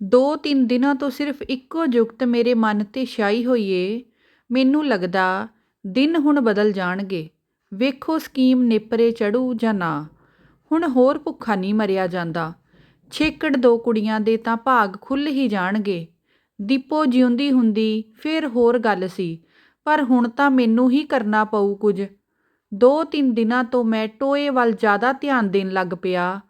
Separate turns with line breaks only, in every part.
ਦੋ ਤਿੰਨ ਦਿਨਾਂ ਤੋਂ ਸਿਰਫ ਇੱਕੋ ਜੁਗਤ ਮੇਰੇ ਮਨ 'ਤੇ ਛਾਈ ਹੋਈ ਏ ਮੈਨੂੰ ਲੱਗਦਾ ਦਿਨ ਹੁਣ ਬਦਲ ਜਾਣਗੇ। ਵੇਖੋ ਸਕੀਮ ਨੇਪਰੇ ਚੜ੍ਹੂ ਜਾਂ ਨਾ। ਹੁਣ ਹੋਰ ਭੁੱਖਾ ਨਹੀਂ ਮਰਿਆ ਜਾਂਦਾ। ਛੇਕੜ ਦੋ ਕੁੜੀਆਂ ਦੇ ਤਾਂ ਭਾਗ ਖੁੱਲ੍ਹ ਹੀ ਜਾਣਗੇ। ਦੀਪੋ ਜਿਉਂਦੀ ਹੁੰਦੀ ਫਿਰ ਹੋਰ ਗੱਲ ਸੀ, ਪਰ ਹੁਣ ਤਾਂ ਮੈਨੂੰ ਹੀ ਕਰਨਾ ਪਊ ਕੁਝ। ਦੋ ਤਿੰਨ ਦਿਨਾਂ ਤੋਂ ਮੈਂ ਟੋਏ ਵੱਲ ਜ਼ਿਆਦਾ ਧਿਆਨ ਦੇਣ ਲੱਗ ਪਿਆ।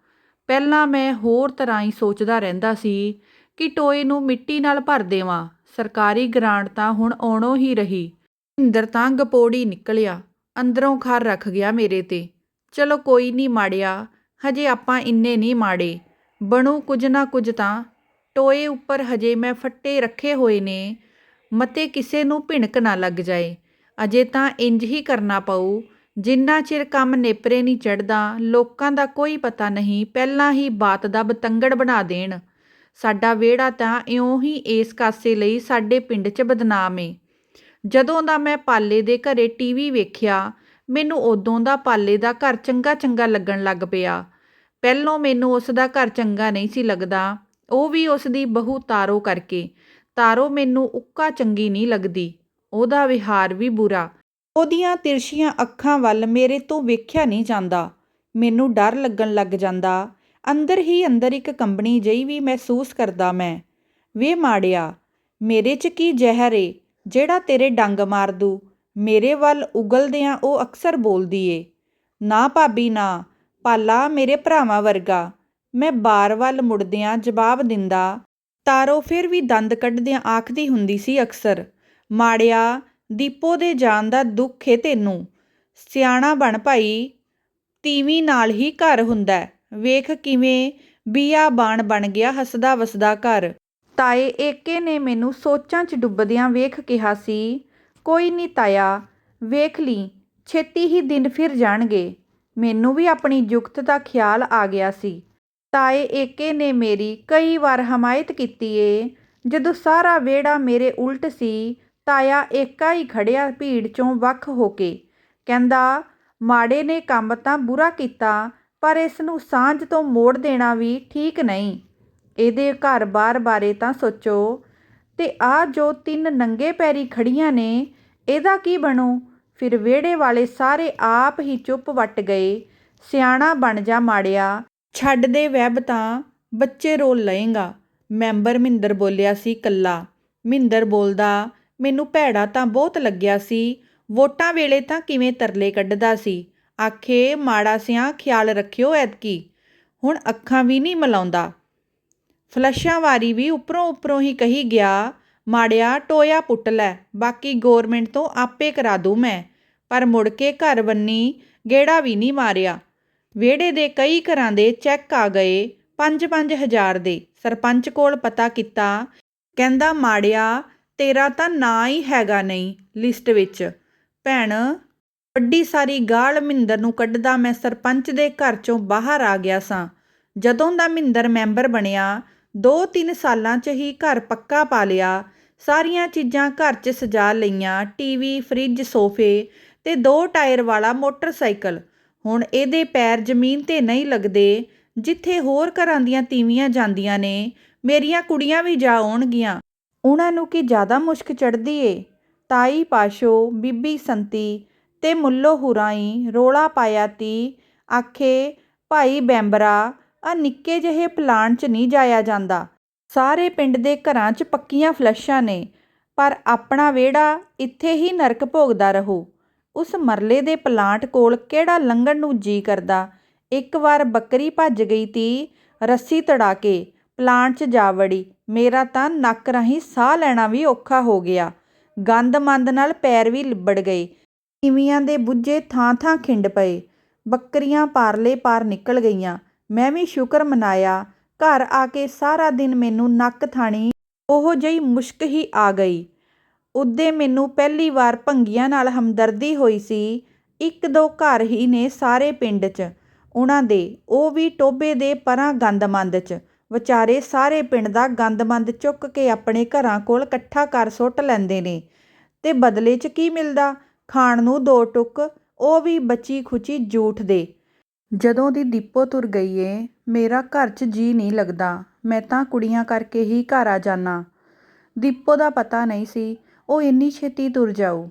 ਪਹਿਲਾਂ ਮੈਂ ਹੋਰ ਤਰ੍ਹਾਂ ਹੀ ਸੋਚਦਾ ਰਹਿੰਦਾ ਸੀ ਕਿ ਟੋਏ ਨੂੰ ਮਿੱਟੀ ਨਾਲ ਭਰ ਦੇਵਾਂ। ਸਰਕਾਰੀ ਗਰਾਂਟ ਤਾਂ ਹੁਣ ਆਉਣੋਂ ਹੀ ਰਹੀ। ਇੰਦਰ ਤਾਂ ਗਪੋੜੀ ਨਿਕਲਿਆ। ਅੰਦਰੋਂ ਖਰ ਰੱਖ ਗਿਆ ਮੇਰੇ ਤੇ। ਚਲੋ ਕੋਈ ਨਹੀਂ ਮਾੜਿਆ। ਹਜੇ ਆਪਾਂ ਇੰਨੇ ਨਹੀਂ ਮਾੜੇ। ਬਣੂ ਕੁਝ ਨਾ ਕੁਝ ਤਾਂ। ਟੋਏ ਉੱਪਰ ਹਜੇ ਮੈਂ ਫੱਟੇ ਰੱਖੇ ਹੋਏ ਨੇ। ਮਤੇ ਕਿਸੇ ਨੂੰ ਭਿਣਕ ਨਾ ਲੱਗ ਜਾਏ। ਅਜੇ ਤਾਂ ਇੰਜ ਹੀ ਕਰਨਾ ਪਊ। ਜਿੰਨਾ ਚਿਰ ਕੰਮ ਨੇਪਰੇ ਨਹੀਂ ਚੜਦਾ, ਲੋਕਾਂ ਦਾ ਕੋਈ ਪਤਾ ਨਹੀਂ, ਪਹਿਲਾਂ ਹੀ ਬਾਤ ਦਾ ਬਤੰਗੜ ਬਣਾ ਦੇਣ। ਸਾਡਾ ਵਿਹੜਾ ਤਾਂ ਇਉਂ ਹੀ ਇਸ ਕਾਸੇ ਲਈ ਸਾਡੇ ਪਿੰਡ 'ਚ ਬਦਨਾਮ ਏ। ਜਦੋਂ ਦਾ ਮੈਂ ਪਾਲੇ ਦੇ ਘਰੇ ਟੀਵੀ ਵੇਖਿਆ, ਮੈਨੂੰ ਉਦੋਂ ਦਾ ਪਾਲੇ ਦਾ ਘਰ ਚੰਗਾ ਚੰਗਾ ਲੱਗਣ ਲੱਗ ਪਿਆ। ਪਹਿਲੋਂ ਮੈਨੂੰ ਉਸ ਦਾ ਘਰ ਚੰਗਾ ਨਹੀਂ ਸੀ ਲੱਗਦਾ, ਉਹ ਵੀ ਉਸ ਦੀ ਬਹੂ ਤਾਰੋ ਕਰਕੇ। ਤਾਰੋ ਮੈਨੂੰ ਉੱਕਾ ਚੰਗੀ ਨਹੀਂ ਲੱਗਦੀ, ਉਹਦਾ ਵਿਹਾਰ ਵੀ ਬੁਰਾ। ਉਹਦੀਆਂ ਤਿਰਛੀਆਂ ਅੱਖਾਂ ਵੱਲ ਮੇਰੇ ਤੋਂ ਵੇਖਿਆ ਨਹੀਂ ਜਾਂਦਾ। ਮੈਨੂੰ ਡਰ ਲੱਗਣ ਲੱਗ ਜਾਂਦਾ ਅੰਦਰ ਹੀ ਅੰਦਰ ਇੱਕ ਕੰਬਣੀ ਜਿਹੀ ਵੀ ਮਹਿਸੂਸ ਕਰਦਾ ਮੈਂ। ਵੇ ਮਾੜਿਆ, ਮੇਰੇ 'ਚ ਕੀ ਜ਼ਹਿਰ ਏ? ਜਿਹੜਾ ਤੇਰੇ ਡੰਗ ਮਾਰ ਦੂ, ਮੇਰੇ ਵੱਲ ਉਗਲਦਿਆਂ ਉਹ ਅਕਸਰ ਬੋਲਦੀ ਏ। ਨਾ ਭਾਬੀ, ਨਾ। ਪਾਲਾ ਮੇਰੇ ਭਰਾਵਾਂ ਵਰਗਾ। ਮੈਂ ਬਾਰ ਵੱਲ ਮੁੜਦਿਆਂ ਜਵਾਬ ਦਿੰਦਾ, ਤਾਰੋ ਫਿਰ ਵੀ ਦੰਦ ਕੱਢਦਿਆਂ ਆਖਦੀ ਹੁੰਦੀ ਸੀ ਅਕਸਰ, ਮਾੜਿਆ, ਦੀਪੋ ਦੇ ਜਾਣ ਦਾ ਦੁੱਖ ਏ ਤੈਨੂੰ। ਸਿਆਣਾ ਬਣ ਭਾਈ, ਤੀਵੀਂ ਨਾਲ ਹੀ ਘਰ ਹੁੰਦਾ ਵੇਖ ਕਿਵੇਂ ਬੀਆ ਬਾਣ ਬਣ ਗਿਆ ਹੱਸਦਾ ਵਸਦਾ ਘਰ। ਤਾਏ ਏਕੇ ਨੇ ਮੈਨੂੰ ਸੋਚਾਂ 'ਚ ਡੁੱਬਦਿਆਂ ਵੇਖ ਕਿਹਾ ਸੀ, ਕੋਈ ਨਹੀਂ ਤਾਇਆ, ਵੇਖ ਲਈ ਛੇਤੀ ਹੀ ਦਿਨ ਫਿਰ ਜਾਣਗੇ। ਮੈਨੂੰ ਵੀ ਆਪਣੀ ਜੁਗਤ ਦਾ ਖਿਆਲ ਆ ਗਿਆ ਸੀ। ਤਾਏ ਏਕੇ ਨੇ ਮੇਰੀ ਕਈ ਵਾਰ ਹਮਾਇਤ ਕੀਤੀ ਏ। ਜਦੋਂ ਸਾਰਾ ਵਿਹੜਾ ਮੇਰੇ ਉਲਟ ਸੀ, ਤਾਇਆ ਏਕਾ ਹੀ ਖੜਿਆ ਭੀੜ ਚੋਂ ਵੱਖ ਹੋ ਕੇ। ਕਹਿੰਦਾ, ਮਾੜੇ ਨੇ ਕੰਮ ਤਾਂ ਬੁਰਾ ਕੀਤਾ ਪਰ ਇਸ ਨੂੰ ਸਾਂਝ ਤੋਂ ਮੋੜ ਦੇਣਾ ਵੀ ਠੀਕ ਨਹੀਂ। ਇਹਦੇ ਘਰ-ਬਾਰ ਬਾਰੇ ਤਾਂ ਸੋਚੋ। ਅਤੇ ਆਹ ਜੋ ਤਿੰਨ ਨੰਗੇ ਪੈਰੀ ਖੜੀਆਂ ਨੇ, ਇਹਦਾ ਕੀ ਬਣੂ? ਫਿਰ ਵਿਹੜੇ ਵਾਲੇ ਸਾਰੇ ਆਪ ਹੀ ਚੁੱਪ ਵੱਟ ਗਏ। ਸਿਆਣਾ ਬਣ ਜਾ ਮਾੜਿਆ। ਛੱਡ ਦੇ ਵੈਬ ਤਾਂ, ਬੱਚੇ ਰੋਲ ਲਏਗਾ। ਮੈਂਬਰ ਮਹਿੰਦਰ ਬੋਲਿਆ ਸੀ ਕੱਲਾ। ਮਹਿੰਦਰ ਬੋਲਦਾ, ਮੈਨੂੰ ਭੈੜਾ ਤਾਂ ਬਹੁਤ ਲੱਗਿਆ ਸੀ। ਵੋਟਾਂ ਵੇਲੇ ਤਾਂ ਕਿਵੇਂ ਤਰਲੇ ਕੱਢਦਾ ਸੀ? ਆਖੇ ਮਾੜਾ ਸਿਆਂ ਖਿਆਲ ਰੱਖਿਓ ਐਤਕੀ। ਹੁਣ ਅੱਖਾਂ ਵੀ ਨਹੀਂ ਮਿਲਾਉਂਦਾ। ਫਲਸ਼ਾਂ ਵਾਰੀ ਵੀ ਉੱਪਰੋਂ ਉੱਪਰੋਂ ਹੀ ਕਹੀ ਗਿਆ, ਮਾੜਿਆ ਟੋਇਆ ਪੁੱਟ ਲੈ, ਬਾਕੀ ਗੌਰਮੈਂਟ ਤੋਂ ਆਪੇ ਕਰਾ ਦੂੰ ਮੈਂ। ਪਰ ਮੁੜ ਕੇ ਘਰ ਬੰਨੀ, ਗੇੜਾ ਵੀ ਨਹੀਂ ਮਾਰਿਆ। ਵਿਹੜੇ ਦੇ ਕਈ ਘਰਾਂ ਦੇ ਚੈੱਕ ਆ ਗਏ 5-5 ਹਜ਼ਾਰ ਦੇ। ਸਰਪੰਚ ਕੋਲ ਪਤਾ ਕੀਤਾ, ਕਹਿੰਦਾ, ਮਾੜਿਆ, ਤੇਰਾ ਤਾਂ ਨਾਂ ਹੀ ਹੈਗਾ ਨਹੀਂ, ਲਿਸਟ ਵਿੱਚ। ਭੈਣ ਵੱਡੀ ਸਾਰੀ ਗਾਲ ਮਹਿੰਦਰ ਨੂੰ ਕੱਢਦਾ ਮੈਂ ਸਰਪੰਚ ਦੇ ਘਰ ਚੋਂ ਬਾਹਰ ਆ ਗਿਆ ਸਾਂ। ਜਦੋਂ ਦਾ ਮਹਿੰਦਰ ਮੈਂਬਰ ਬਣਿਆ 2-3 ਸਾਲਾਂ 'ਚ ਹੀ ਘਰ ਪੱਕਾ ਪਾ ਲਿਆ। ਸਾਰੀਆਂ ਚੀਜ਼ਾਂ ਘਰ 'ਚ ਸਜਾ ਲਈਆਂ, ਟੀਵੀ, ਫ੍ਰਿਜ, ਸੋਫੇ ਤੇ ਦੋ ਟਾਇਰ ਵਾਲਾ ਮੋਟਰਸਾਈਕਲ। ਹੁਣ ਇਹਦੇ ਪੈਰ ਜ਼ਮੀਨ ਤੇ ਨਹੀਂ ਲੱਗਦੇ, ਜਿੱਥੇ ਹੋਰ ਘਰਾਂ ਦੀਆਂ ਤੀਵੀਆਂ ਜਾਂਦੀਆਂ ਨੇ, ਮੇਰੀਆਂ ਕੁੜੀਆਂ ਵੀ ਜਾ ਆਉਣਗੀਆਂ। ਉਹਨਾਂ ਨੂੰ ਕੀ ਜ਼ਿਆਦਾ ਮੁਸ਼ਕ ਚੜਦੀ ਏ? ਤਾਈ ਪਾਸ਼ੋ, ਬੀਬੀ ਸੰਤੀ ਤੇ ਮੁੱਲੋ ਹੁਰਾਈ ਰੌਲਾ ਪਾਇਆ ਤੀ। ਆਖੇ, ਭਾਈ ਬੈਂਬਰਾ ਆ ਨਿੱਕੇ ਜਿਹੇ ਪਲਾਂਟ 'ਚ ਨਹੀਂ ਜਾਇਆ ਜਾਂਦਾ। ਸਾਰੇ ਪਿੰਡ ਦੇ ਘਰਾਂ 'ਚ ਪੱਕੀਆਂ ਫਲੱਸ਼ਾਂ ਨੇ, ਪਰ ਆਪਣਾ ਵਿਹੜਾ ਇੱਥੇ ਹੀ ਨਰਕ ਭੋਗਦਾ ਰਹੋ। ਉਸ ਮਰਲੇ ਦੇ ਪਲਾਂਟ ਕੋਲ ਕਿਹੜਾ ਲੰਘਣ ਨੂੰ ਜੀ ਕਰਦਾ? ਇੱਕ ਵਾਰ ਬੱਕਰੀ ਭੱਜ ਗਈ ਤੀ ਰੱਸੀ ਤੜਾ ਕੇ ਪਲਾਂਟ 'ਚ ਜਾ ਵੜੀ। ਮੇਰਾ ਤਾਂ ਨੱਕ ਰਾਹੀਂ ਸਾਹ ਲੈਣਾ ਵੀ ਔਖਾ ਹੋ ਗਿਆ। ਗੰਦ ਮੰਦ ਨਾਲ ਪੈਰ ਵੀ ਲਿਬੜ ਗਏ। ਤੀਵੀਆਂ ਦੇ ਬੁੱਝੇ ਥਾਂ-ਥਾਂ ਖਿੰਡ ਪਏ। ਬੱਕਰੀਆਂ ਪਾਰਲੇ ਪਾਰ ਨਿਕਲ ਗਈਆਂ। ਮੈਂ ਵੀ ਸ਼ੁਕਰ ਮਨਾਇਆ। ਘਰ ਆ ਕੇ ਸਾਰਾ ਦਿਨ ਮੈਨੂੰ ਨੱਕ ਥਾਣੀ ਉਹੋ ਜਿਹੀ ਮੁਸ਼ਕ ਹੀ ਆ ਗਈ। ਉਦੇ ਮੈਨੂੰ ਪਹਿਲੀ ਵਾਰ ਭੰਗੀਆਂ ਨਾਲ ਹਮਦਰਦੀ ਹੋਈ ਸੀ। ਇੱਕ ਦੋ ਘਰ ਹੀ ਨੇ ਸਾਰੇ ਪਿੰਡ 'ਚ। ਉਹਨਾਂ ਦੇ, ਉਹ ਵੀ ਟੋਬੇ ਦੇ ਪਰਾਂ ਗੰਦਮੰਦ 'ਚ। ਵਿਚਾਰੇ ਸਾਰੇ ਪਿੰਡ ਦਾ ਗੰਦਮੰਦ ਚੁੱਕ ਕੇ ਆਪਣੇ ਘਰਾਂ ਕੋਲ ਇਕੱਠਾ ਕਰ ਸੁੱਟ ਲੈਂਦੇ ਨੇ। ਤੇ ਬਦਲੇ 'ਚ ਕੀ ਮਿਲਦਾ? ਖਾਣ ਨੂੰ ਦੋ ਟੁੱਕ, ਉਹ ਵੀ ਬਚੀ ਖੁਚੀ ਜੂਠ ਦੇ। ਜਦੋਂ ਦੀ ਦੀਪੋ ਤੁਰ ਗਈ ਏ, ਮੇਰਾ ਘਰ 'ਚ ਜੀ ਨਹੀਂ ਲੱਗਦਾ। ਮੈਂ ਤਾਂ ਕੁੜੀਆਂ ਕਰਕੇ ਹੀ ਘਰ ਆ ਜਾਨਾ। ਦੀਪੋ ਦਾ ਪਤਾ ਨਹੀਂ ਸੀ, ਉਹ ਇੰਨੀ ਛੇਤੀ ਤੁਰ ਜਾਊ।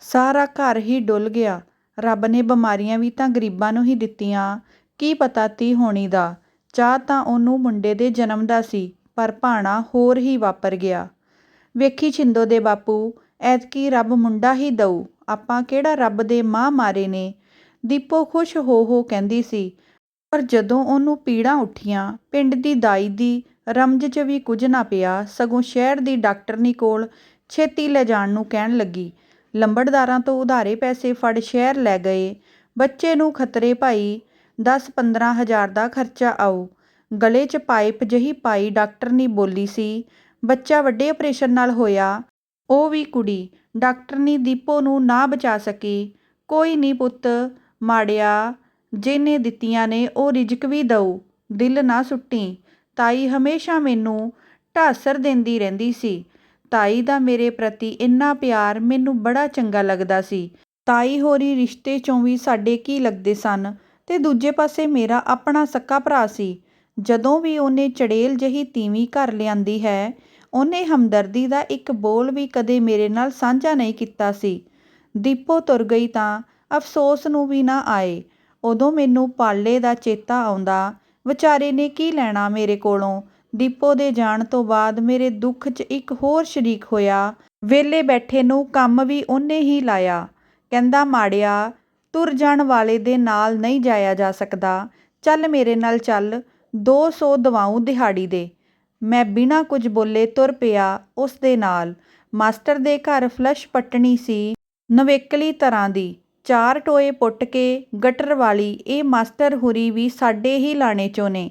ਸਾਰਾ ਘਰ ਹੀ ਡੁੱਲ ਗਿਆ। ਰੱਬ ਨੇ ਬਿਮਾਰੀਆਂ ਵੀ ਤਾਂ ਗਰੀਬਾਂ ਨੂੰ ਹੀ ਦਿੱਤੀਆਂ। ਕੀ ਪਤਾ ਤੀ ਹੋਣੀ ਦਾ। ਚਾਹ ਤਾਂ ਉਹਨੂੰ ਮੁੰਡੇ ਦੇ ਜਨਮ ਦਾ ਸੀ, ਪਰ ਭਾਣਾ ਹੋਰ ਹੀ ਵਾਪਰ ਗਿਆ। ਵੇਖੀ ਛਿੰਦੋ ਦੇ ਬਾਪੂ, ਐਤਕੀ ਰੱਬ ਮੁੰਡਾ ਹੀ ਦਊ। ਆਪਾਂ ਕਿਹੜਾ ਰੱਬ ਦੇ ਮਾਂ ਮਾਰੇ ਨੇ? ਦੀਪੋ ਖੁਸ਼ ਹੋ ਹੋ ਕਹਿੰਦੀ ਸੀ, ਪਰ ਜਦੋਂ ਉਹਨੂੰ ਪੀੜਾਂ ਉੱਠੀਆਂ, ਪਿੰਡ ਦੀ ਦਾਈ ਦੀ ਰਮਜ 'ਚ ਵੀ ਕੁਝ ਨਾ ਪਿਆ, ਸਗੋਂ ਸ਼ਹਿਰ ਦੀ ਡਾਕਟਰਨੀ ਕੋਲ ਛੇਤੀ ਲੈ ਜਾਣ ਨੂੰ ਕਹਿਣ ਲੱਗੀ। ਲੰਬੜਦਾਰਾਂ ਤੋਂ ਉਧਾਰੇ ਪੈਸੇ ਫੜ ਸ਼ਹਿਰ ਲੈ ਗਏ। ਬੱਚੇ ਨੂੰ ਖਤਰੇ ਭਾਈ 10-15 ਹਜ਼ਾਰ ਦਾ ਖਰਚਾ ਆਉ ਗਲੇ 'ਚ ਪਾਈਪ ਜਹੀ ਪਾਈ ਡਾਕਟਰਨੀ ਬੋਲੀ ਸੀ, ਬੱਚਾ ਵੱਡੇ ਆਪਰੇਸ਼ਨ ਨਾਲ ਹੋਇਆ, ਉਹ ਵੀ ਕੁੜੀ। ਡਾਕਟਰਨੀ ਦੀਪੋ ਨੂੰ ਨਾ ਬਚਾ ਸਕੀ। ਕੋਈ ਨਹੀਂ ਪੁੱਤ, ਮਾੜਿਆ, ਜਿਹਨੇ ਦਿੱਤੀਆਂ ਨੇ ਉਹ ਰਿਜਕ ਵੀ ਦਊ, ਦਿਲ ਨਾ ਸੁੱਟੀ। ਤਾਈ ਹਮੇਸ਼ਾ ਮੈਨੂੰ ਢਾਸਰ ਦਿੰਦੀ ਰਹਿੰਦੀ ਸੀ। ਤਾਈ ਦਾ ਮੇਰੇ ਪ੍ਰਤੀ ਇੰਨਾ ਪਿਆਰ ਮੈਨੂੰ ਬੜਾ ਚੰਗਾ ਲੱਗਦਾ ਸੀ। ਤਾਈ ਹੋਰੀ ਰਿਸ਼ਤੇ ਚੋਂ ਵੀ ਸਾਡੇ ਕੀ ਲੱਗਦੇ ਸਨ ਤੇ ਦੂਜੇ ਪਾਸੇ ਮੇਰਾ ਆਪਣਾ ਸਕਾ ਭਰਾ ਸੀ। ਜਦੋਂ ਵੀ ਉਹਨੇ ਚੜੇਲ ਜਹੀ ਤੀਵੀਂ ਘਰ ਲਿਆਂਦੀ ਹੈ ਉਹਨੇ ਹਮਦਰਦੀ ਦਾ ਇੱਕ ਬੋਲ ਵੀ ਕਦੇ ਮੇਰੇ ਨਾਲ ਸਾਂਝਾ ਨਹੀਂ ਕੀਤਾ ਸੀ। ਦੀਪੋ ਤੁਰ ਗਈ ਤਾਂ ਅਫਸੋਸ ਨੂੰ ਵੀ ਨਾ ਆਏ। ਉਦੋਂ ਮੈਨੂੰ ਪਾਲੇ ਦਾ ਚੇਤਾ ਆਉਂਦਾ, ਵਿਚਾਰੇ ਨੇ ਕੀ ਲੈਣਾ ਮੇਰੇ ਕੋਲੋਂ? ਦੀਪੋ ਦੇ ਜਾਣ ਤੋਂ ਬਾਅਦ ਮੇਰੇ ਦੁੱਖ 'ਚ ਇੱਕ ਹੋਰ ਸ਼ਰੀਕ ਹੋਇਆ। ਵਿਹਲੇ ਬੈਠੇ ਨੂੰ ਕੰਮ ਵੀ ਉਹਨੇ ਹੀ ਲਾਇਆ। ਕਹਿੰਦਾ, ਮਾੜਿਆ, ਤੁਰ ਜਾਣ ਵਾਲੇ ਦੇ ਨਾਲ ਨਹੀਂ ਜਾਇਆ ਜਾ ਸਕਦਾ। ਚੱਲ ਮੇਰੇ ਨਾਲ ਚੱਲ 200 ਦਵਾਉ ਦਿਹਾੜੀ ਦੇ। ਮੈਂ ਬਿਨਾਂ ਕੁਝ ਬੋਲੇ ਤੁਰ ਪਿਆ ਉਸ ਦੇ ਨਾਲ। ਮਾਸਟਰ ਦੇ ਘਰ ਫਲਸ਼ ਪੱਟਣੀ ਸੀ ਨਵੇਕਲੀ ਤਰ੍ਹਾਂ ਦੀ। ਚਾਰ ਟੋਏ ਪੁੱਟ ਕੇ ਗਟਰ ਵਾਲੀ ਇਹ ਮਾਸਟਰ ਹੁਰੀ ਵੀ ਸਾਡੇ ਹੀ ਲਾਣੇ ਚੋਂ ਨੇ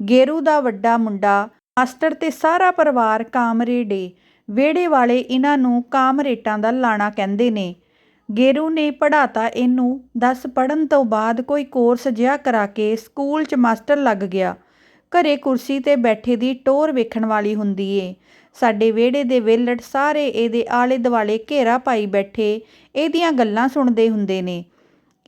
ਗੇਰੂ ਦਾ ਵੱਡਾ ਮੁੰਡਾ, ਮਾਸਟਰ ਤੇ ਸਾਰਾ ਪਰਿਵਾਰ ਕਾਮਰੇਡੇ। ਵਿਹੜੇ ਵਾਲੇ ਇਹਨਾਂ ਨੂੰ ਕਾਮਰੇਟਾਂ ਦਾ ਲਾਣਾ ਕਹਿੰਦੇ ਨੇ। ਗੇਰੂ ਨੇ ਪੜਾਤਾ ਇਹਨੂੰ। 10 ਪੜ੍ਹਨ ਤੋਂ ਬਾਅਦ ਕੋਈ ਕੋਰਸ ਜਿਹਾ ਕਰਾ ਕੇ ਸਕੂਲ 'ਚ ਮਾਸਟਰ ਲੱਗ ਗਿਆ। ਘਰੇ ਕੁਰਸੀ ਤੇ ਬੈਠੇ ਦੀ ਟੋਰ ਵੇਖਣ ਵਾਲੀ ਹੁੰਦੀ ਏ। ਸਾਡੇ ਵਿਹੜੇ ਦੇ ਵਿਹਲੜ ਸਾਰੇ ਇਹਦੇ ਆਲੇ ਦੁਆਲੇ ਘੇਰਾ ਪਾਈ ਬੈਠੇ, ਇਹਦੀਆਂ ਗੱਲਾਂ ਸੁਣਦੇ ਹੁੰਦੇ ਨੇ।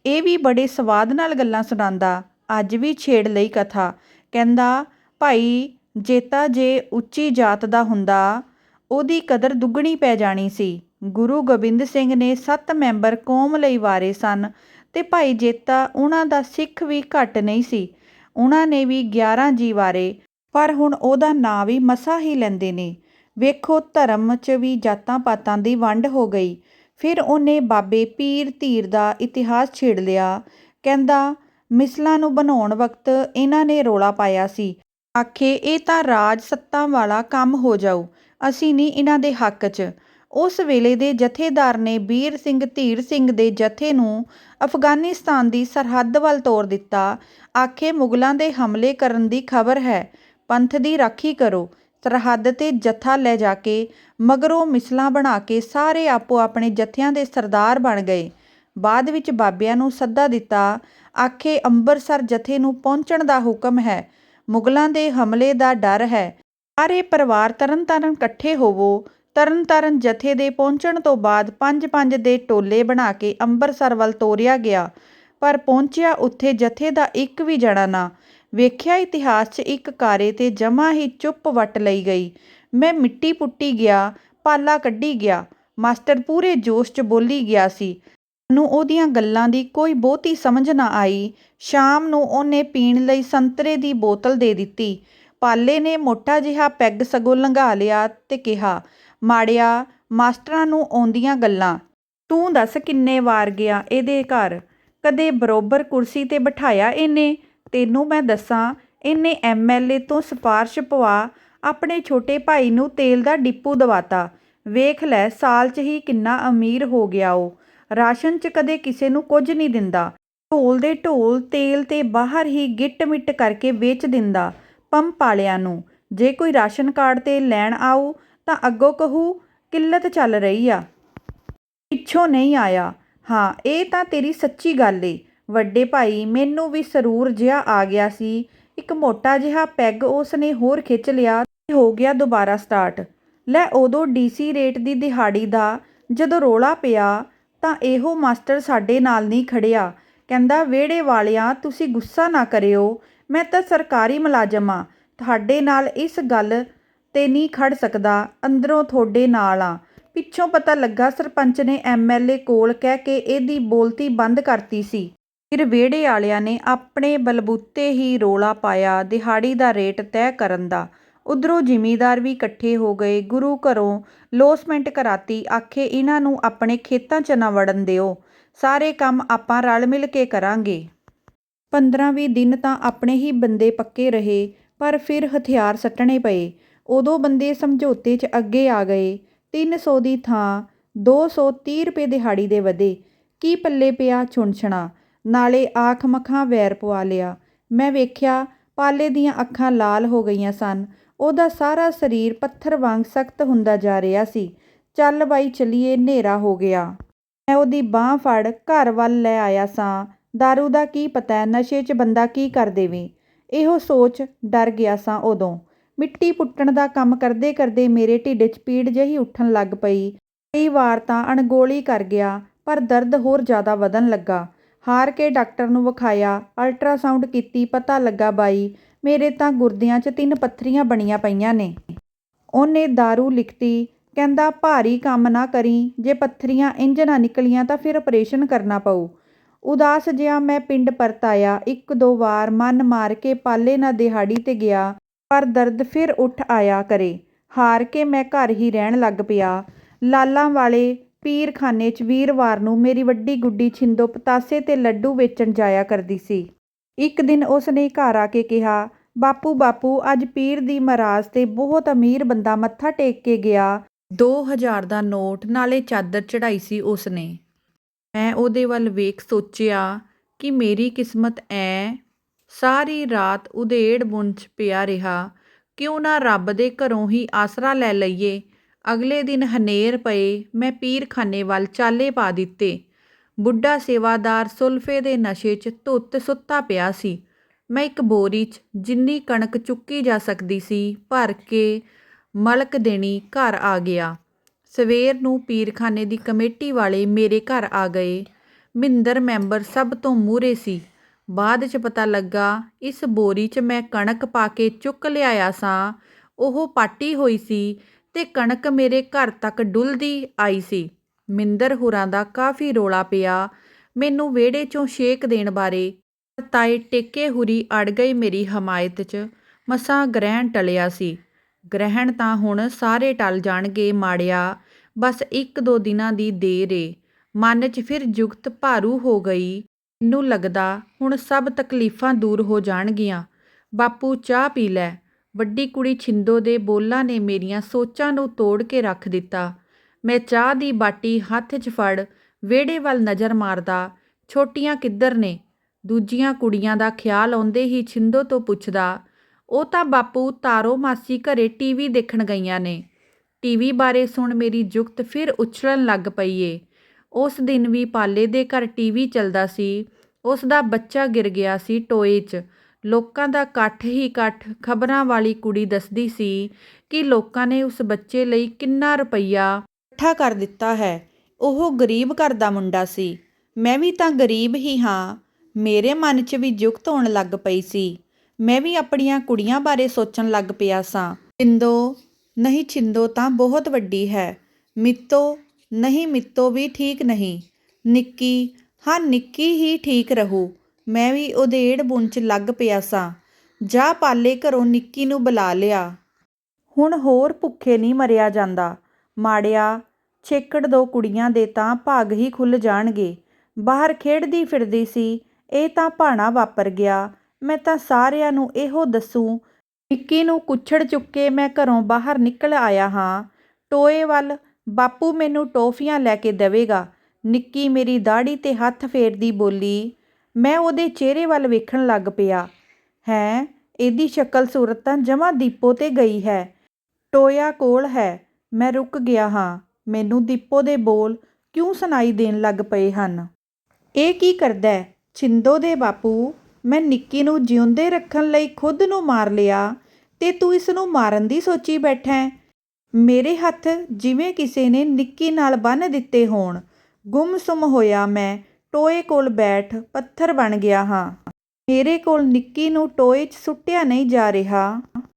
ਇਹ ਵੀ ਬੜੇ ਸਵਾਦ ਨਾਲ ਗੱਲਾਂ ਸੁਣਾਉਂਦਾ, ਅੱਜ ਵੀ ਛੇੜ ਲਈ ਕਥਾ। ਕਹਿੰਦਾ, ਭਾਈ, ਜੇਤਾ ਜੇ ਉੱਚੀ ਜਾਤ ਦਾ ਹੁੰਦਾ, ਉਹਦੀ ਕਦਰ ਦੁੱਗਣੀ ਪੈ ਜਾਣੀ ਸੀ। ਗੁਰੂ ਗੋਬਿੰਦ ਸਿੰਘ ਨੇ ਸੱਤ ਮੈਂਬਰ ਕੌਮ ਲਈ ਵਾਰੇ ਸਨ ਤੇ ਭਾਈ ਜੇਤਾ ਉਹਨਾਂ ਦਾ ਸਿੱਖ ਵੀ ਘੱਟ ਨਹੀਂ ਸੀ। ਉਹਨਾਂ ਨੇ ਵੀ 11 ਜੀ ਵਾਰੇ, ਪਰ ਹੁਣ ਉਹਦਾ ਨਾਂ ਵੀ ਮਸਾ ਹੀ ਲੈਂਦੇ ਨੇ। ਵੇਖੋ, ਧਰਮ 'ਚ ਵੀ ਜਾਤਾਂ ਪਾਤਾਂ ਦੀ ਵੰਡ ਹੋ ਗਈ। ਫਿਰ ਉਹਨੇ ਬਾਬੇ ਪੀਰ ਧੀਰ ਦਾ ਇਤਿਹਾਸ ਛੇੜ ਲਿਆ। ਕਹਿੰਦਾ, ਮਿਸਲਾਂ ਨੂੰ ਬਣਾਉਣ ਵਕਤ ਇਹਨਾਂ ਨੇ ਰੌਲਾ ਪਾਇਆ ਸੀ। ਆਖੇ, ਇਹ ਤਾਂ ਰਾਜ ਸੱਤਾ ਵਾਲਾ ਕੰਮ ਹੋ ਜਾਊ। ਅਸੀਂ ਨਹੀਂ ਇਹਨਾਂ ਦੇ ਹੱਕ 'ਚ। ਉਸ ਵੇਲੇ ਦੇ ਜਥੇਦਾਰ ਨੇ ਬੀਰ ਸਿੰਘ, ਧੀਰ ਸਿੰਘ ਦੇ ਜਥੇ ਨੂੰ ਅਫਗਾਨਿਸਤਾਨ ਦੀ ਸਰਹੱਦ ਵੱਲ ਤੋਰ ਦਿੱਤਾ। ਆਖੇ, ਮੁਗਲਾਂ ਦੇ ਹਮਲੇ ਕਰਨ ਦੀ ਖਬਰ ਹੈ। ਪੰਥ ਦੀ ਰਾਖੀ ਕਰੋ। ਸਰਹੱਦ ਤੇ ਜਥਾ ਲੈ ਜਾ ਕੇ ਮਗਰੋਂ ਮਿਸਲਾਂ ਬਣਾ ਕੇ ਸਾਰੇ ਆਪੋ ਆਪਣੇ ਜਥਿਆਂ ਦੇ ਸਰਦਾਰ ਬਣ ਗਏ। ਬਾਅਦ ਵਿੱਚ ਬਾਬਿਆਂ ਨੂੰ ਸੱਦਾ ਦਿੱਤਾ। ਆਖੇ, ਅੰਬਰਸਰ ਜਥੇ ਨੂੰ ਪਹੁੰਚਣ ਦਾ ਹੁਕਮ ਹੈ। ਮੁਗਲਾਂ ਦੇ ਹਮਲੇ ਦਾ ਡਰ ਹੈ। ਸਾਰੇ ਪਰਿਵਾਰ ਤਰਨਤਾਰਨ ਇਕੱਠੇ ਹੋਵੋ। ਤਰਨਤਾਰਨ ਜਥੇ ਦੇ ਪਹੁੰਚਣ ਤੋਂ ਬਾਅਦ ਪੰਜ ਪੰਜ ਦੇ ਟੋਲੇ ਬਣਾ ਕੇ ਅੰਬਰਸਰ ਵੱਲ ਤੋਰਿਆ ਗਿਆ। ਪਰ ਪਹੁੰਚਿਆ ਉੱਥੇ ਜਥੇ ਦਾ ਇੱਕ ਵੀ ਜਣਾ ਨਾ। ਵੇਖਿਆ ਇਤਿਹਾਸ 'ਚ ਇੱਕ ਕਾਰੇ ਤੇ ਜਮਾ ਹੀ ਚੁੱਪ ਵੱਟ ਲਈ ਗਈ। ਮੈਂ ਮਿੱਟੀ ਪੁੱਟੀ ਗਿਆ, ਪਾਲਾ ਕੱਢੀ ਗਿਆ। ਮਾਸਟਰ ਪੂਰੇ ਜੋਸ਼ 'ਚ ਬੋਲੀ ਗਿਆ ਸੀ। ਨੂੰ ਉਹਦੀਆਂ ਗੱਲਾਂ ਦੀ ਕੋਈ ਬਹੁਤੀ ਸਮਝ ਨਾ ਆਈ। ਸ਼ਾਮ ਨੂੰ ਉਹਨੇ ਪੀਣ ਲਈ ਸੰਤਰੇ ਦੀ ਬੋਤਲ ਦੇ ਦਿੱਤੀ। ਪਾਲੇ ਨੇ ਮੋਟਾ ਜਿਹਾ ਪੈਗ ਸਗੋਂ ਲੰਘਾ ਲਿਆ ਤੇ ਕਿਹਾ ਮਾੜਿਆ, ਮਾਸਟਰਾਂ ਨੂੰ ਆਉਂਦੀਆਂ ਗੱਲਾਂ, ਤੂੰ ਦੱਸ ਕਿੰਨੇ ਵਾਰ ਗਿਆ ਇਹਦੇ ਘਰ? ਕਦੇ ਬਰੋਬਰ ਕੁਰਸੀ ਤੇ ਬਿਠਾਇਆ ਇਹਨੇ? ਤੈਨੂੰ ਮੈਂ ਦੱਸਾਂ, ਇਹਨੇ ਐਮਐਲਏ ਤੋਂ ਸਿਫਾਰਸ਼ ਪਵਾ ਆਪਣੇ ਛੋਟੇ ਭਾਈ ਨੂੰ ਤੇਲ ਦਾ ਡਿਪੂ ਦਵਾਤਾ। ਵੇਖ ਲੈ, ਸਾਲ 'ਚ ਹੀ ਕਿੰਨਾ ਅਮੀਰ ਹੋ ਗਿਆ ਉਹ। ਰਾਸ਼ਨ 'ਚ ਕਦੇ ਕਿਸੇ ਨੂੰ ਕੁਝ ਨਹੀਂ ਦਿੰਦਾ। ਢੋਲ ਦੇ ਢੋਲ ਤੇਲ ਤੇ ਬਾਹਰ ਹੀ ਗਿੱਟ ਮਿੱਟ ਕਰਕੇ ਵੇਚ ਦਿੰਦਾ ਪੰਪ ਵਾਲਿਆਂ ਨੂੰ। ਜੇ ਕੋਈ ਰਾਸ਼ਨ ਕਾਰਡ ਤੇ ਲੈਣ ਆਊ ਤਾਂ ਅੱਗੋਂ ਕਹੂ, ਕਿੱਲਤ ਚੱਲ ਰਹੀ ਆ। ਪਿੱਛੋਂ ਨਹੀਂ ਆਇਆ। ਹਾਂ, ਇਹ ਤਾਂ ਤੇਰੀ ਸੱਚੀ ਗੱਲ ਏ। ਵੱਡੇ ਭਾਈ, ਮੈਨੂੰ ਵੀ ਸਰੂਰ ਜਿਹਾ ਆ ਗਿਆ ਸੀ। ਇੱਕ ਮੋਟਾ ਜਿਹਾ ਪੈਗ ਉਸ ਨੇ ਹੋਰ ਖਿੱਚ ਲਿਆ ਤੇ ਹੋ ਗਿਆ ਦੁਬਾਰਾ ਸਟਾਰਟ। ਲੈ, ਉਦੋਂ ਡੀਸੀ ਰੇਟ ਦੀ ਦਿਹਾੜੀ ਦਾ ਜਦੋਂ ਰੋਲਾ ਪਿਆ, ਤਾਂ ਇਹੋ ਮਾਸਟਰ ਸਾਡੇ ਨਾਲ ਨਹੀਂ ਖੜਿਆ। ਕਹਿੰਦਾ ਵਿਹੜੇ ਵਾਲਿਆਂ, ਤੁਸੀਂ ਗੁੱਸਾ ਨਾ ਕਰਿਓ। ਮੈਂ ਤਾਂ ਸਰਕਾਰੀ ਮੁਲਾਜ਼ਮ ਆ ਤੁਹਾਡੇ ਨਾਲ ਇਸ ਗੱਲ ਤੇ ਨਹੀਂ ਖੜ੍ਹ ਸਕਦਾ। ਅੰਦਰੋਂ ਤੁਹਾਡੇ ਨਾਲ ਆ। ਪਿੱਛੋਂ ਪਤਾ ਲੱਗਾ ਸਰਪੰਚ ਨੇ ਐਮਐਲਏ ਕੋਲ ਕਹਿ ਕੇ ਇਹਦੀ ਬੋਲਤੀ ਬੰਦ ਕਰਤੀ ਸੀ। ਫਿਰ ਵਿਹੜੇ ਵਾਲਿਆਂ ਨੇ ਆਪਣੇ ਬਲਬੂਤੇ ਹੀ ਰੌਲਾ ਪਾਇਆ ਦਿਹਾੜੀ ਦਾ ਰੇਟ ਤੈਅ ਕਰਨ ਦਾ। ਉਧਰੋਂ ਜ਼ਿਮੀਂਦਾਰ ਵੀ ਇਕੱਠੇ ਹੋ ਗਏ। ਗੁਰੂ ਘਰੋਂ ਲੋਸਮੈਂਟ ਕਰਾਤੀ, ਆਖੇ ਇਹਨਾਂ ਨੂੰ ਆਪਣੇ ਖੇਤਾਂ 'ਚ ਨਾ ਵੜਨ ਦਿਓ। ਸਾਰੇ ਕੰਮ ਆਪਾਂ ਰਲ ਮਿਲ ਕੇ ਕਰਾਂਗੇ। ਪੰਦਰਾਂ ਵੀਹ ਦਿਨ ਤਾਂ ਆਪਣੇ ਹੀ ਬੰਦੇ ਪੱਕੇ ਰਹੇ, ਪਰ ਫਿਰ ਹਥਿਆਰ ਸੱਟਣੇ ਪਏ। ਉਦੋਂ ਬੰਦੇ ਸਮਝੌਤੇ 'ਚ ਅੱਗੇ ਆ ਗਏ। 300 ਦੀ ਥਾਂ 230 ਰੁਪਏ ਦਿਹਾੜੀ ਦੇ ਵਧੇ। ਕੀ ਪੱਲੇ ਪਿਆ ਛੁਣਛਣਾ? ਨਾਲੇ ਆਖ ਮਖਾਂ ਵੈਰ ਪਵਾ ਲਿਆ। ਮੈਂ ਵੇਖਿਆ ਪਾਲੇ ਦੀਆਂ ਅੱਖਾਂ ਲਾਲ ਹੋ ਗਈਆਂ ਸਨ। ਉਹਦਾ ਸਾਰਾ ਸਰੀਰ ਪੱਥਰ ਵਾਂਗ ਸਖਤ ਹੁੰਦਾ ਜਾ ਰਿਹਾ ਸੀ। ਚੱਲ ਬਾਈ ਚਲੀਏ, ਹਨੇਰਾ ਹੋ ਗਿਆ। ਮੈਂ ਉਹਦੀ ਬਾਹ ਫੜ ਘਰ ਵੱਲ ਲੈ ਆਇਆ ਸਾਂ। दारू ਦਾ ਕੀ ਪਤਾ, ਨਸ਼ੇ 'ਚ ਬੰਦਾ ਕੀ ਕਰ ਦੇਵੇ। ਇਹੋ ਸੋਚ ਡਰ ਗਿਆ ਸਾਂ ਉਦੋਂ। ਮਿੱਟੀ ਪੁੱਟਣ ਦਾ ਕੰਮ ਕਰਦੇ ਕਰਦੇ ਮੇਰੇ ਢਿੱਡ 'ਚ ਪੀੜ ਜਿਹੀ ਉੱਠਣ ਲੱਗ ਪਈ। ਕਈ ਵਾਰ ਤਾਂ ਅਣਗੋਲੀ ਕਰ ਗਿਆ, ਪਰ ਦਰਦ ਹੋਰ ਜ਼ਿਆਦਾ ਵਧਣ ਲੱਗਾ। ਹਾਰ ਕੇ ਡਾਕਟਰ ਨੂੰ ਵਿਖਾਇਆ, ਅਲਟਰਾਸਾਊਂਡ ਕੀਤੀ, ਪਤਾ ਲੱਗਾ ਬਾਈ, ਮੇਰੇ ਤਾਂ ਗੁਰਦਿਆਂ 'ਚ ਤਿੰਨ ਪੱਥਰੀਆਂ ਬਣੀਆਂ ਪਈਆਂ ਨੇ। ਉਹਨੇ दारू ਲਿਖਤੀ, ਕਹਿੰਦਾ ਭਾਰੀ ਕੰਮ ਨਾ ਕਰੀ, ਜੇ ਪੱਥਰੀਆਂ ਇੰਜ ਨਾ ਨਿਕਲੀਆਂ ਤਾਂ ਫਿਰ ਆਪਰੇਸ਼ਨ ਕਰਨਾ ਪਊ। ਉਦਾਸ ਜਿਹਾ ਮੈਂ ਪਿੰਡ ਪਰਤ ਆਇਆ, ਇੱਕ ਦੋ ਵਾਰ ਮਨ ਮਾਰ ਕੇ ਪਾਲੇ ਨਾਲ ਦਿਹਾੜੀ ਤੇ ਗਿਆ। ਪਰ ਦਰਦ ਫਿਰ ਉੱਠ ਆਇਆ ਕਰੇ। ਹਾਰ ਕੇ ਮੈਂ ਘਰ ਹੀ ਰਹਿਣ ਲੱਗ ਪਿਆ। ਲਾਲਾਂ ਵਾਲੇ ਪੀਰਖਾਨੇ 'ਚ ਵੀਰਵਾਰ ਨੂੰ ਮੇਰੀ ਵੱਡੀ ਗੁੱਡੀ ਛਿੰਦੋ ਪਤਾਸੇ ਤੇ ਲੱਡੂ ਵੇਚਣ ਜਾਇਆ ਕਰਦੀ ਸੀ। ਇੱਕ ਦਿਨ ਉਸ ਨੇ ਘਰ ਆ ਕੇ ਕਿਹਾ, ਬਾਪੂ ਬਾਪੂ, ਅੱਜ ਪੀਰ ਦੀ ਮਰਾਜ਼ ਤੇ ਬਹੁਤ ਅਮੀਰ ਬੰਦਾ ਮੱਥਾ ਟੇਕ ਕੇ ਗਿਆ। 2000 ਦਾ ਨੋਟ, ਨਾਲੇ ਚਾਦਰ ਚੜਾਈ ਸੀ ਉਸ ਨੇ ਮੈਂ ਉਹਦੇ ਵੱਲ ਵੇਖ ਸੋਚਿਆ ਕਿ ਮੇਰੀ ਕਿਸਮਤ ਐ ਸਾਰੀ ਰਾਤ ਉਧੇੜ ਬੁਣ 'ਚ ਪਿਆ ਰਿਹਾ। ਕਿਉਂ ਨਾ ਰੱਬ ਦੇ ਘਰੋਂ ਹੀ ਆਸਰਾ ਲੈ ਲਈਏ। ਅਗਲੇ ਦਿਨ ਹਨੇਰ ਪਏ, ਮੈਂ ਪੀਰਖਾਨੇ ਵੱਲ ਚਾਲੇ ਪਾ ਦਿੱਤੇ। ਬੁੱਢਾ ਸੇਵਾਦਾਰ ਸੁਲਫੇ ਦੇ ਨਸ਼ੇ 'ਚ ਧੁੱਤ ਸੁੱਤਾ ਪਿਆ ਸੀ। ਮੈਂ ਇੱਕ ਬੋਰੀ 'ਚ ਜਿੰਨੀ ਕਣਕ ਚੁੱਕੀ ਜਾ ਸਕਦੀ ਸੀ, ਭਰ ਕੇ ਮਲਕ ਦੇਣੀ ਘਰ ਆ ਗਿਆ। ਸਵੇਰ ਨੂੰ ਪੀਰਖਾਨੇ ਦੀ ਕਮੇਟੀ ਵਾਲੇ ਮੇਰੇ ਘਰ ਆ ਗਏ। ਮਿੰਦਰ ਮੈਂਬਰ ਸਭ ਤੋਂ ਮੂਹਰੇ ਸੀ। ਬਾਅਦ 'ਚ ਪਤਾ ਲੱਗਾ, ਇਸ ਬੋਰੀ 'ਚ ਮੈਂ ਕਣਕ ਪਾ ਕੇ ਚੁੱਕ ਲਿਆਇਆ ਸਾਂ। ਉਹ ਪਾਟੀ ਹੋਈ ਸੀ ਅਤੇ ਕਣਕ ਮੇਰੇ ਘਰ ਤੱਕ ਡੁੱਲਦੀ ਆਈ ਸੀ। ਮਿੰਦਰ ਹੁਰਾਂ ਦਾ ਕਾਫੀ ਰੌਲਾ ਪਿਆ। ਮੈਨੂੰ ਵਿਹੜੇ 'ਚੋਂ ਛੇਕ ਦੇਣ ਬਾਰੇ ਤਾਏ ਟੇਕੇ ਹੁਰੀ ਅੜ ਗਈ ਮੇਰੀ ਹਮਾਇਤ 'ਚ। ਮਸਾਂ ਗ੍ਰਹਿਣ ਟਲਿਆ ਸੀ। ਗ੍ਰਹਿਣ ਤਾਂ ਹੁਣ ਸਾਰੇ ਟਲ ਜਾਣਗੇ ਮਾੜਿਆ। ਬਸ ਇੱਕ ਦੋ ਦਿਨਾਂ ਦੀ ਦੇਰ ਏ। ਮਨ 'ਚ ਫਿਰ ਜੁਗਤ ਭਾਰੂ ਹੋ ਗਈ। ਮੈਨੂੰ ਲੱਗਦਾ ਹੁਣ ਸਭ ਤਕਲੀਫਾਂ ਦੂਰ ਹੋ ਜਾਣਗੀਆਂ। ਬਾਪੂ ਚਾਹ ਪੀ ਲੈ। ਵੱਡੀ ਕੁੜੀ ਛਿੰਦੋ ਦੇ ਬੋਲਾਂ ਨੇ ਮੇਰੀਆਂ ਸੋਚਾਂ ਨੂੰ ਤੋੜ ਕੇ ਰੱਖ ਦਿੱਤਾ। ਮੈਂ ਚਾਹ ਦੀ ਬਾਟੀ ਹੱਥ 'ਚ ਫੜ ਵਿਹੜੇ ਵੱਲ ਨਜ਼ਰ ਮਾਰਦਾ, ਛੋਟੀਆਂ ਕਿੱਧਰ ਨੇ? ਦੂਜੀਆਂ ਕੁੜੀਆਂ ਦਾ ਖਿਆਲ ਆਉਂਦੇ ਹੀ ਛਿੰਦੋ ਤੋਂ ਪੁੱਛਦਾ, ਉਹ ਤਾਂ ਬਾਪੂ ਤਾਰੋ ਮਾਸੀ ਘਰੇ ਟੀਵੀ ਦੇਖਣ ਗਈਆਂ ਨੇ। ਟੀਵੀ ਬਾਰੇ ਸੁਣ ਮੇਰੀ ਜੁਗਤ ਫਿਰ ਉਛਲਣ ਲੱਗ ਪਈ ਏ। ਉਸ ਦਿਨ ਵੀ ਪਾਲੇ ਦੇ ਘਰ ਟੀਵੀ ਚੱਲਦਾ ਸੀ। ਉਸ ਦਾ ਬੱਚਾ ਗਿਰ ਗਿਆ ਸੀ ਟੋਏ 'ਚ। ਲੋਕਾਂ ਦਾ ਇਕੱਠ ਹੀ ਇਕੱਠ ਖਬਰਾਂ ਵਾਲੀ ਕੁੜੀ ਦੱਸਦੀ ਸੀ ਕਿ ਲੋਕਾਂ ਨੇ ਉਸ ਬੱਚੇ ਲਈ ਕਿੰਨਾ ਰੁਪਈਆ ਇਕੱਠਾ ਕਰ ਦਿੱਤਾ ਹੈ। ਉਹ ਗਰੀਬ ਘਰ ਦਾ ਮੁੰਡਾ ਸੀ। ਮੈਂ ਵੀ ਤਾਂ ਗਰੀਬ ਹੀ ਹਾਂ। ਮੇਰੇ ਮਨ 'ਚ ਵੀ ਜੁਗਤ ਹੋਣ ਲੱਗ ਪਈ ਸੀ। ਮੈਂ ਵੀ ਆਪਣੀਆਂ ਕੁੜੀਆਂ ਬਾਰੇ ਸੋਚਣ ਲੱਗ ਪਿਆ ਸਾਂ। ਛਿੰਦੋ, ਨਹੀਂ ਛਿੰਦੋ ਤਾਂ ਬਹੁਤ ਵੱਡੀ ਹੈ। ਮਿੱਤੋ ਨਹੀਂ ਮਿੱਤੋ ਵੀ ਠੀਕ ਨਹੀਂ। ਨਿੱਕੀ, ਹਾਂ ਨਿੱਕੀ ਹੀ ਠੀਕ ਰਹੂ। ਮੈਂ ਵੀ ਉਧੇੜ ਬੁਣ 'ਚ ਲੱਗ ਪਿਆ ਸਾਂ। ਜਾ ਪਾਲੇ ਘਰੋਂ ਨਿੱਕੀ ਨੂੰ ਬੁਲਾ ਲਿਆ। ਹੁਣ ਹੋਰ ਭੁੱਖੇ ਨਹੀਂ ਮਰਿਆ ਜਾਂਦਾ। ਮਾੜਿਆ, ਛੇਕੜ ਦੋ ਕੁੜੀਆਂ ਦੇ ਤਾਂ ਭਾਗ ਹੀ ਖੁੱਲ ਜਾਣਗੇ। ਬਾਹਰ ਖੇਡਦੀ ਫਿਰਦੀ ਸੀ, ਇਹ ਤਾਂ ਭਾਣਾ ਵਾਪਰ ਗਿਆ। ਮੈਂ ਤਾਂ ਸਾਰਿਆਂ ਨੂੰ ਇਹੋ ਦੱਸੂ, ਨਿੱਕੀ ਨੂੰ ਕੁੱਛੜ ਚੁੱਕੇ ਮੈਂ ਘਰੋਂ ਬਾਹਰ ਨਿਕਲ ਆਇਆ ਹਾਂ। ਟੋਏ ਵੱਲ ਬਾਪੂ ਮੈਨੂੰ ਟੋਫੀਆਂ ਲੈ ਕੇ ਦੇਵੇਗਾ। ਨਿੱਕੀ ਮੇਰੀ ਦਾੜੀ ਤੇ ਹੱਥ ਫੇਰਦੀ ਬੋਲੀ, ਮੈਂ ਉਹਦੇ ਚਿਹਰੇ ਵੱਲ ਵੇਖਣ ਲੱਗ ਪਿਆ। ਹੈਂ, ਇਹਦੀ ਸ਼ਕਲ ਸੂਰਤ ਤਾਂ ਜਮਾ ਦੀਪੋ ਤੇ ਗਈ ਹੈ। ਟੋਇਆ ਕੋਲ ਹੈ। ਮੈਂ ਰੁਕ ਗਿਆ ਹਾਂ। ਮੈਨੂੰ ਦੀਪੋ ਦੇ ਬੋਲ ਕਿਉਂ ਸੁਣਾਈ ਦੇਣ ਲੱਗ ਪਏ ਹਨ? ਇਹ ਕੀ ਕਰਦਾ ਛਿੰਦੋ ਦੇ ਬਾਪੂ, ਮੈਂ ਨਿੱਕੀ ਨੂੰ ਜਿਉਂਦੇ ਰੱਖਣ ਲਈ ਖੁਦ ਨੂੰ ਮਾਰ ਲਿਆ ਤੇ ਤੂੰ ਇਸ ਨੂੰ ਮਾਰਨ ਦੀ ਸੋਚੀ ਬੈਠਾ ਮੇਰੇ ਹੱਥ ਜਿਵੇਂ ਕਿਸੇ ਨੇ ਨਿੱਕੀ ਨਾਲ ਬੰਨ੍ਹ ਦਿੱਤੇ ਹੋਣ। ਗੁੰਮਸੁੰਮ ਹੋਇਆ ਮੈਂ, ਟੋਏ ਕੋਲ ਬੈਠ ਪੱਥਰ ਬਣ ਗਿਆ ਹਾਂ। ਮੇਰੇ ਕੋਲ ਨਿੱਕੀ ਨੂੰ ਟੋਏ 'ਚ ਸੁੱਟਿਆ ਨਹੀਂ ਜਾ ਰਿਹਾ।